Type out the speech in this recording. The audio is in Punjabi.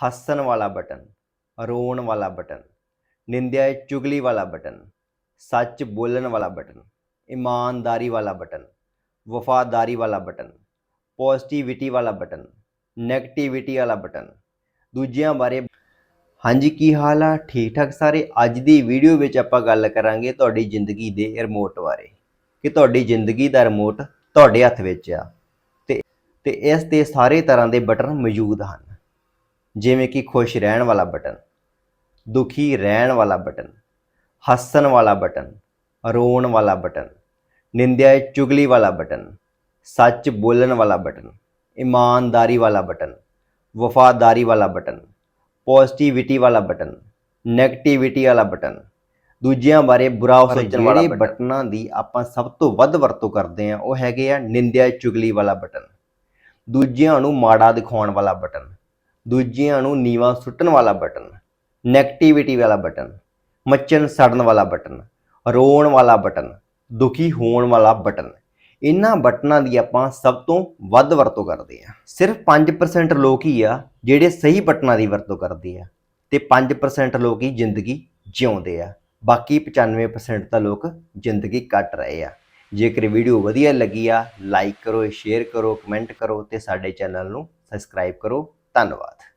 ਹੱਸਣ ਵਾਲਾ ਬਟਨ, ਰੋਣ ਵਾਲਾ ਬਟਨ ਨਿੰਦਿਆ ਚੁਗਲੀ ਵਾਲਾ ਬਟਨ, ਸੱਚ ਬੋਲਣ ਵਾਲਾ ਬਟਨ, ਇਮਾਨਦਾਰੀ ਵਾਲਾ ਬਟਨ, ਵਫਾਦਾਰੀ ਵਾਲਾ ਬਟਨ ਪੋਜ਼ਿਟਿਵਿਟੀ ਵਾਲਾ ਬਟਨ 네ਗੇਟਿਵਿਟੀ ਵਾਲਾ ਬਟਨ, ਦੂਜਿਆਂ ਬਾਰੇ ਹਾਂਜੀ, ਕੀ ਹਾਲ ਆ? ਠੀਕ ਠਾਕ ਸਾਰੇ? ਅੱਜ ਦੀ ਵੀਡੀਓ ਵਿੱਚ ਆਪਾਂ ਗੱਲ ਕਰਾਂਗੇ ਤੁਹਾਡੀ ਜ਼ਿੰਦਗੀ ਦੇ ਰਿਮੋਟ ਬਾਰੇ, ਕਿ ਤੁਹਾਡੀ ਜ਼ਿੰਦਗੀ ਦਾ ਰਿਮੋਟ ਤੁਹਾਡੇ ਹੱਥ ਵਿੱਚ ਆ, ਤੇ ਤੇ ਇਸ ਤੇ ਸਾਰੇ ਤਰ੍ਹਾਂ ਦੇ ਬਟਨ ਮੌਜੂਦ ਹਨ। ਜਿਵੇਂ ਕਿ ਖੁਸ਼ ਰਹਿਣ ਵਾਲਾ ਬਟਨ ਦੁਖੀ ਰਹਿਣ ਵਾਲਾ ਬਟਨ ਹੱਸਣ ਵਾਲਾ ਬਟਨ ਰੋਣ ਵਾਲਾ ਬਟਨ ਨਿੰਦਿਆ ਚੁਗਲੀ ਵਾਲਾ ਬਟਨ ਸੱਚ ਬੋਲਣ ਵਾਲਾ ਬਟਨ ਇਮਾਨਦਾਰੀ ਵਾਲਾ ਬਟਨ ਵਫਾਦਾਰੀ ਵਾਲਾ ਬਟਨ ਪੋਜ਼ਿਟਿਵਿਟੀ ਵਾਲਾ ਬਟਨ 네ਗੇਟਿਵਿਟੀ ਵਾਲਾ ਬਟਨ ਦੂਜਿਆਂ ਬਾਰੇ ਬੁਰਾ ਸੋਚਣ ਵਾਲਾ ਜਿਹੜੇ ਬਟਨਾਂ ਦੀ ਆਪਾਂ ਸਭ ਤੋਂ ਵੱਧ ਵਰਤੋਂ ਕਰਦੇ ਆ ਉਹ ਹੈਗੇ ਆ ਨਿੰਦਿਆ ਚੁਗਲੀ ਵਾਲਾ ਬਟਨ ਦੂਜਿਆਂ ਨੂੰ ਮਾੜਾ ਦਿਖਾਉਣ ਵਾਲਾ ਬਟਨ ਦੂਜਿਆਂ ਨੂੰ ਨੀਵਾ ਸੁੱਟਣ ਵਾਲਾ ਬਟਨ 네ਗੇਟਿਵਿਟੀ ਵਾਲਾ ਬਟਨ, ਮੱਚਣ ਸੜਨ ਵਾਲਾ ਬਟਨ, ਰੋਣ ਵਾਲਾ ਬਟਨ, ਦੁਖੀ ਹੋਣ ਵਾਲਾ ਬਟਨ, ਇਹਨਾਂ ਬਟਨਾਂ ਦੀ ਆਪਾਂ ਸਭ ਤੋਂ ਵੱਧ ਵਰਤੋਂ ਕਰਦੇ ਆ ਸਿਰਫ 5% ਲੋਕ ਹੀ ਆ ਜਿਹੜੇ ਸਹੀ ਬਟਨਾਂ ਦੀ ਵਰਤੋਂ ਕਰਦੇ ਆ ਤੇ 5% ਲੋਕ ਹੀ ਜ਼ਿੰਦਗੀ ਜਿਉਂਦੇ ਆ। ਬਾਕੀ 95% ਤਾਂ ਲੋਕ ਜ਼ਿੰਦਗੀ ਕੱਟ ਰਹੇ ਆ। ਜੇਕਰ ਵੀਡੀਓ ਵਧੀਆ ਲੱਗੀ ਆ ਲਾਈਕ ਕਰੋ ਸ਼ੇਅਰ ਕਰੋ ਕਮੈਂਟ ਕਰੋ ਤੇ ਸਾਡੇ ਚੈਨਲ ਨੂੰ ਸਬਸਕ੍ਰਾਈਬ ਕਰੋ। ਧੰਨਵਾਦ।